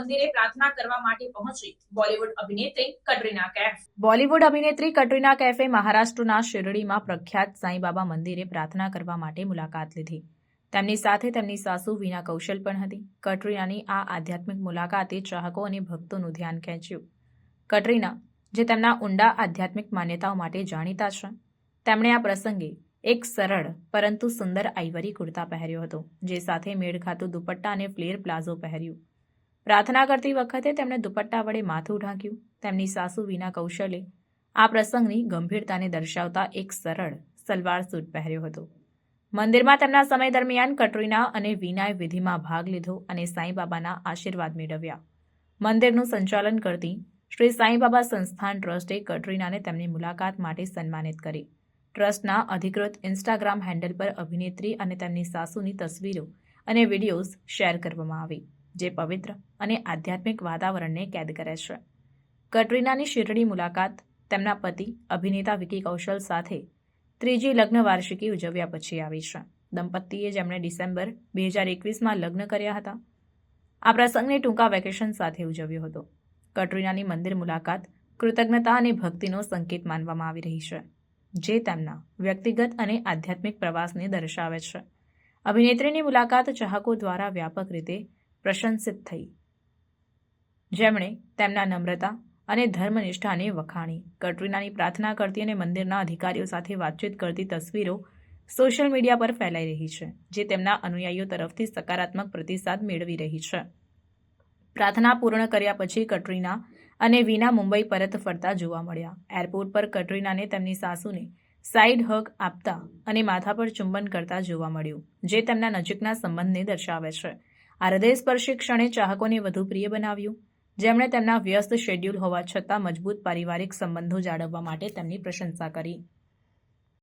મંદિરે પ્રાર્થના કરવા માટે પહોંચી બોલિવૂડ અભિનેત્રી કટરીના કૈફ. બોલિવૂડ અભિનેત્રી કટરીના કૈફે મહારાષ્ટ્રના શિરડીમાં પ્રખ્યાત સાંઈબાબા મંદિરે પ્રાર્થના કરવા માટે મુલાકાત લીધી. તેમની સાથે તેમની સાસુ વિના કૌશલ પણ હતી. કટરીનાની આ આધ્યાત્મિક મુલાકાતે ચાહકો અને ભક્તોનું ધ્યાન ખેંચ્યું. કટરીના, જે તેમના ઊંડા આધ્યાત્મિક માન્યતાઓ માટે જાણીતા છે, તેમણે આ પ્રસંગે એક સરળ પરંતુ સુંદર આઈવરી કુર્તા પહેર્યો હતો, જે સાથે મેળ ખાતું દુપટ્ટા અને ફ્લેર પ્લાઝો પહેર્યું. પ્રાર્થના કરતી વખતે તેમણે દુપટ્ટા વડે માથું ઢાંક્યું. તેમની સાસુ વિના કૌશલે આ પ્રસંગની ગંભીરતાને દર્શાવતા એક સરળ સલવાર સૂટ પહેર્યો હતો. મંદિરમાં તેમના સમય દરમિયાન કટરીના અને વિનાય વિધિમાં ભાગ લીધો અને સાંઈબાબાના આશીર્વાદ મેળવ્યા. મંદિરનું સંચાલન કરતી શ્રી સાંઈબાબા સંસ્થાન ટ્રસ્ટે કટરીનાને તેમની મુલાકાત માટે સન્માનિત કરી. ટ્રસ્ટના અધિકૃત ઇન્સ્ટાગ્રામ હેન્ડલ પર અભિનેત્રી અને તેમની સાસુની તસવીરો અને વિડીયોઝ શેર કરવામાં આવી. જે પવિત્ર અને આધ્યાત્મિક વાતાવરણને કેદ કરે છે. કટરીનાની શિરડી મુલાકાત તેમના પતિ અભિનેતા વિકી કૌશલ સાથે ત્રીજી લગ્ન વાર્ષિકી ઉજવ્યા પછી આવી છે. દંપતીએ જેમણે ડિસેમ્બર બે હજાર એકવીસમાં લગ્ન કર્યા હતા, આ પ્રસંગને ટૂંકા વેકેશન સાથે ઉજવ્યો હતો. કટરીનાની મંદિર મુલાકાત કૃતજ્ઞતા અને ભક્તિનો સંકેત માનવામાં આવી રહી છે, જે તેમના વ્યક્તિગત અને આધ્યાત્મિક પ્રવાસને દર્શાવે છે. અભિનેત્રીની મુલાકાત ચાહકો દ્વારા વ્યાપક રીતે પ્રશંસિત થઈ. જેમણે તેમના નમ્રતા અને ધર્મનિષ્ઠાને વખાણી, કટરીનાની પ્રાર્થના કરતી અને મંદિરના અધિકારીઓ સાથે વાતચીત કરતી તસવીરો સોશિયલ મીડિયા પર ફેલાઈ રહી છે, જે તેમના અનુયાયીઓ તરફથી સકારાત્મક પ્રતિસાદ મેળવી રહી છે. પ્રાર્થના પૂર્ણ કર્યા પછી કટરીના અને વિના મુંબઈ પરત ફરતા જોવા મળ્યા. એરપોર્ટ પર કટરીનાને તેમની સાસુને સાઇડ હક આપતા અને માથા પર ચુંબન કરતા જોવા મળ્યું, જે તેમના નજીકના સંબંધને દર્શાવે છે. આ હૃદયસ્પર્શી ક્ષણે ચાહકોને વધુ પ્રિય બનાવ્યું. જેમણે તેમના વ્યસ્ત શેડ્યુલ હોવા છતાં મજબૂત પારિવારિક સંબંધો જાળવવા માટે તેમની પ્રશંસા કરી.